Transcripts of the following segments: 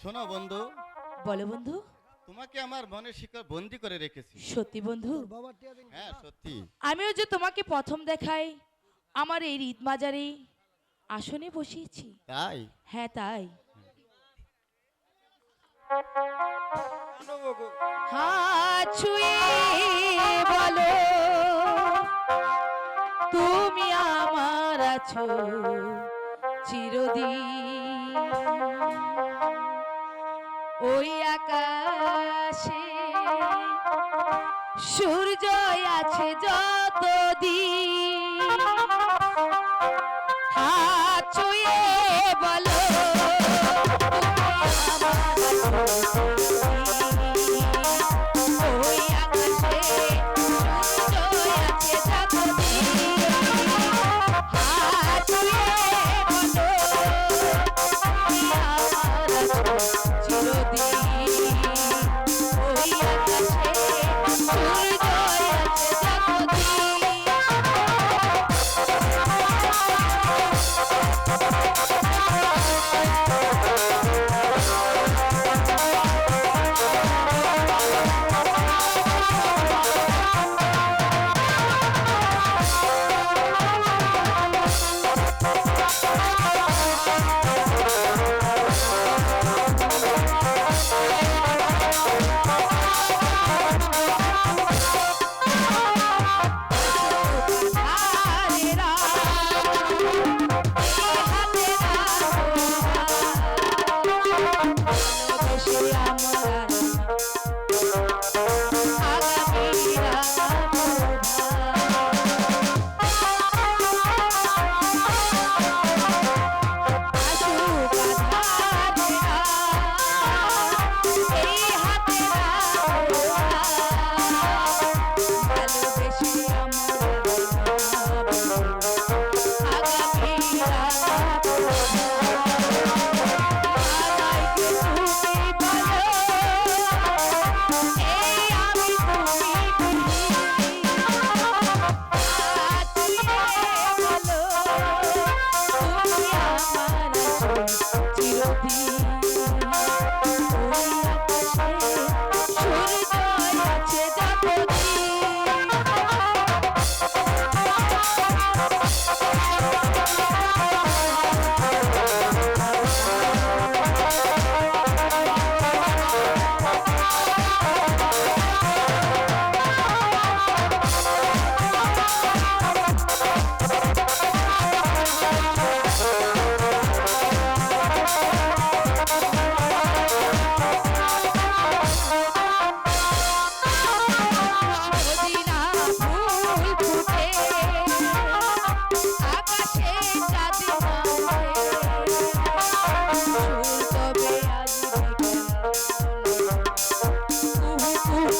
শোনো বন্ধু। বলো বন্ধু। তোমাকে আমার মনের শিকড় বন্দি করে রেখেছি। সত্যি বন্ধু। হ্যাঁ সত্যি। আমিও যে তোমাকে প্রথম দেখাই আমার এই ঈদ মাজারে আসনে বসিয়েছি। তাই? হ্যাঁ তাই। হাত ছুঁয়ে বলো তুমি আমার আছো চিরদিন। ওই আকাশে সূর্য আছে যতদিন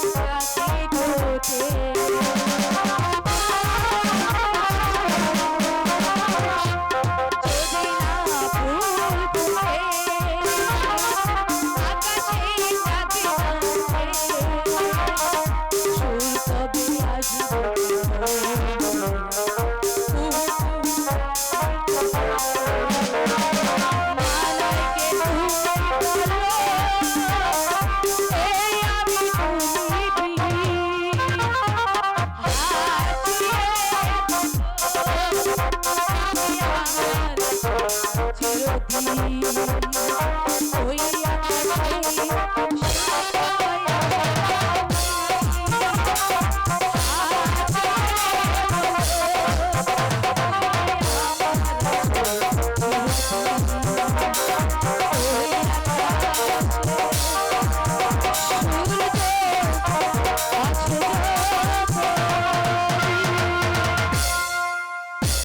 রাতে কোঠে Thank you.